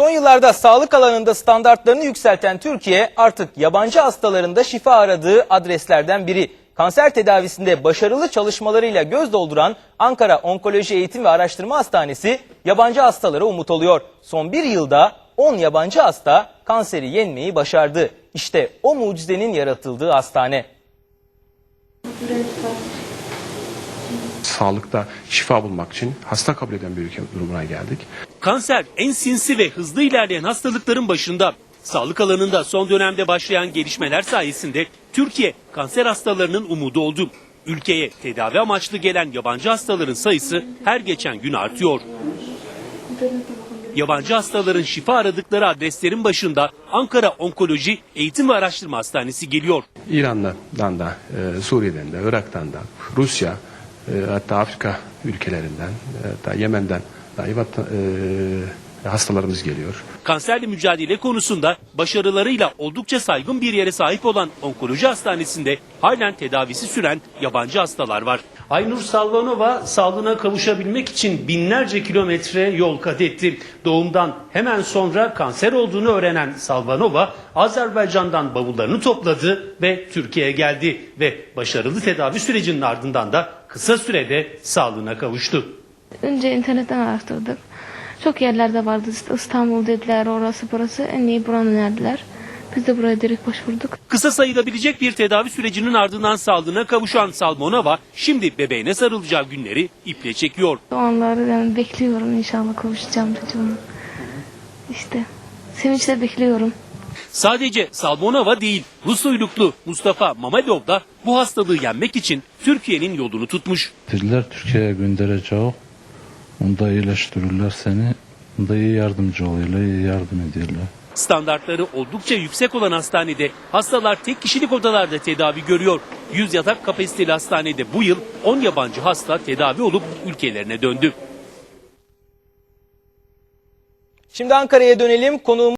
Son yıllarda sağlık alanında standartlarını yükselten Türkiye artık yabancı hastalarında şifa aradığı adreslerden biri. Kanser tedavisinde başarılı çalışmalarıyla göz dolduran Ankara Onkoloji Eğitim ve Araştırma Hastanesi yabancı hastalara umut oluyor. Son bir yılda 10 yabancı hasta kanseri yenmeyi başardı. İşte o mucizenin yaratıldığı hastane. Sağlıkta şifa bulmak için hasta kabul eden bir ülke durumuna geldik. Kanser en sinsi ve hızlı ilerleyen hastalıkların başında. Sağlık alanında son dönemde başlayan gelişmeler sayesinde Türkiye kanser hastalarının umudu oldu. Ülkeye tedavi amaçlı gelen yabancı hastaların sayısı her geçen gün artıyor. Yabancı hastaların şifa aradıkları adreslerin başında Ankara Onkoloji Eğitim ve Araştırma Hastanesi geliyor. İran'dan da, e, Suriye'den de, Irak'tan da, Rusya, hatta Afrika ülkelerinden, e, hatta Yemen'den dahi e, hastalarımız geliyor. Kanserle mücadele konusunda başarılarıyla oldukça saygın bir yere sahip olan onkoloji hastanesinde halen tedavisi süren yabancı hastalar var. Aynur Salvanova sağlığına kavuşabilmek için binlerce kilometre yol kat etti. Doğumdan hemen sonra kanser olduğunu öğrenen Salvanova Azerbaycan'dan bavullarını topladı ve Türkiye'ye geldi ve başarılı tedavi sürecinin ardından da kısa sürede sağlığına kavuştu. Önce internetten araştırdık. Çok yerlerde vardı. İşte İstanbul dediler, orası burası. En iyi buranın önerdiler. Biz de buraya direkt başvurduk. Kısa sayılabilecek bir tedavi sürecinin ardından sağlığına kavuşan Salmonova şimdi bebeğine sarılacağı günleri iple çekiyor. O anları yani bekliyorum inşallah kavuşacağım çocuğuma. İşte sevinçle bekliyorum. Sadece Salmonova değil, Rus uyruklu Mustafa Mamedov da bu hastalığı yenmek için Türkiye'nin yolunu tutmuş. Dediler Türkiye'ye göndereceğiz. Onda iyileştirirler seni. Onda iyi yardımcı oluyorlar, iyi yardım ediyorlar. Standartları oldukça yüksek olan hastanede hastalar tek kişilik odalarda tedavi görüyor. 100 yatak kapasiteli hastanede bu yıl 10 yabancı hasta tedavi olup ülkelerine döndü. Şimdi Ankara'ya dönelim. Konuğumuz